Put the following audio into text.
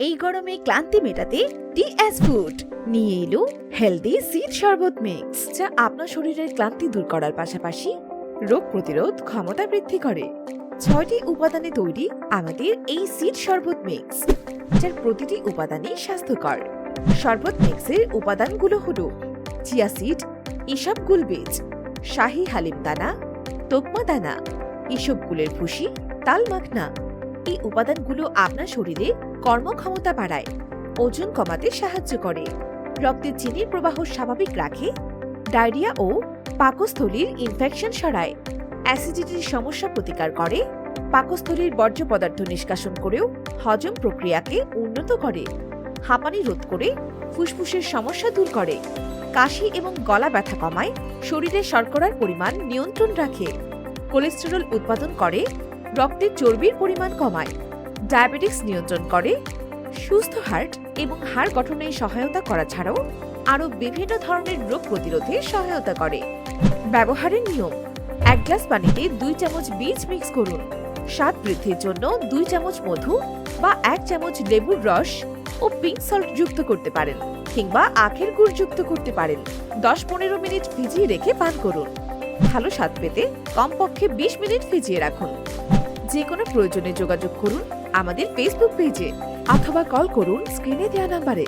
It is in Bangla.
এই গরমে ক্লান্তি মেটাতে টিএস ফুড নিয়ে এলো হেলদি সিড শরবত মিক্স যা আপনার শরীরের ক্লান্তি দূর করার পাশাপাশি রোগ প্রতিরোধ ক্ষমতা বৃদ্ধি করে। ছয়টি উপাদানে তৈরি আমাদের এই সিড শরবত মিক্স যার প্রতিটি উপাদানই স্বাস্থ্যকর। শরবত মিক্সের উপাদানগুলো হলো চিয়া সিড ইসবগুল বীজ শাহি হালিম দানা তোকমা দানা ইসব গুলের ভুসি তাল মাখনা এই উপাদানগুলো আপনার শরীরে কর্মক্ষমতা বাড়ায়, ওজন কমাতে সাহায্য করে। রক্তে চিনির প্রবাহ স্বাভাবিক রাখে, ডায়রিয়া ও পাকস্থলীর ইনফেকশন সরায় অ্যাসিডিটির সমস্যা প্রতিকার করে, পাকস্থলীর বর্জ্য পদার্থ নিষ্কাশন করেও হজম প্রক্রিয়াকে উন্নত করে, হাঁপানি রোধ করে, ফুসফুসের সমস্যা দূর করে, কাশি এবং গলা ব্যথা কমায়, শরীরে শর্করার পরিমাণ নিয়ন্ত্রণ রাখে, কোলেস্টেরল উৎপাদন করে রক্তে চর্বির পরিমাণ কমায়। ডায়াবেটিক্স নিয়ন্ত্রণ করে। সুস্থ হার্ট এবং হাড় গঠনে সহায়তা করা ছাড়াও আরও বিভিন্ন ধরনের রোগ প্রতিরোধে সহায়তা করে। ব্যবহারের নিয়ম। এক গ্লাস পানিতে দুই চামচ বীজ মিক্স করুন। স্বাদ বৃদ্ধির জন্য দুই চামচ মধু বা এক চামচ লেবুর রস ও পিঙ্ক সল্ট যুক্ত করতে পারেন কিংবা আখের গুড় যুক্ত করতে পারেন। দশ পনেরো মিনিট ভিজিয়ে রেখে পান করুন। ভালো স্বাদ পেতে কমপক্ষে বিশ মিনিট ভিজিয়ে রাখুন। যে কোনো প্রয়োজনে যোগাযোগ করুন আমাদের ফেসবুক পেজে অথবা কল করুন স্ক্রিনে দেওয়া নাম্বারে